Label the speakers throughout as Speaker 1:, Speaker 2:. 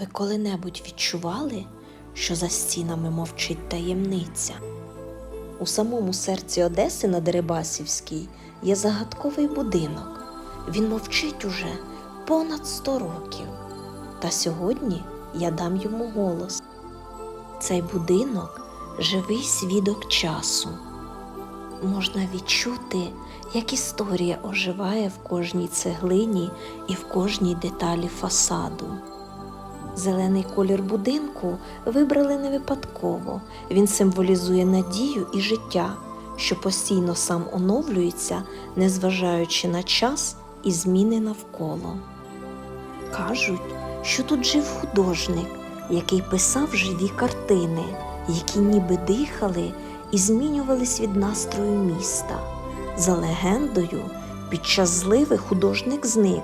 Speaker 1: Ви коли-небудь відчували, що за стінами мовчить таємниця? У самому серці Одеси на Дерибасівській є загадковий будинок. Він мовчить уже понад 100 років. Та сьогодні я дам йому голос. Цей будинок живий свідок часу. Можна відчути, як історія оживає в кожній цеглині і в кожній деталі фасаду. Зелений колір будинку вибрали не випадково. Він символізує надію і життя, що постійно сам оновлюється, незважаючи на час і зміни навколо. Кажуть, що тут жив художник, який писав живі картини, які ніби дихали і змінювались від настрою міста. За легендою, під час зливи художник зник,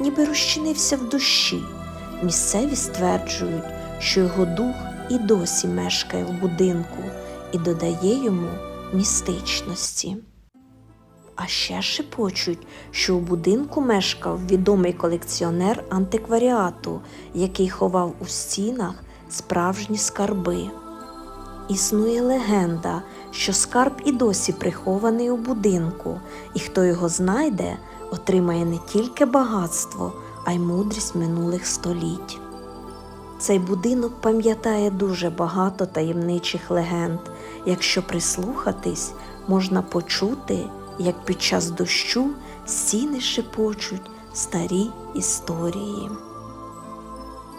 Speaker 1: ніби розчинився в душі. Місцеві стверджують, що його дух і досі мешкає в будинку і додає йому містичності. А ще шепочуть, що у будинку мешкав відомий колекціонер антикваріату, який ховав у стінах справжні скарби. Існує легенда, що скарб і досі прихований у будинку, і хто його знайде, отримає не тільки багатство, а й мудрість минулих століть. Цей будинок пам'ятає дуже багато таємничих легенд. Якщо прислухатись, можна почути, як під час дощу стіни шепочуть старі історії.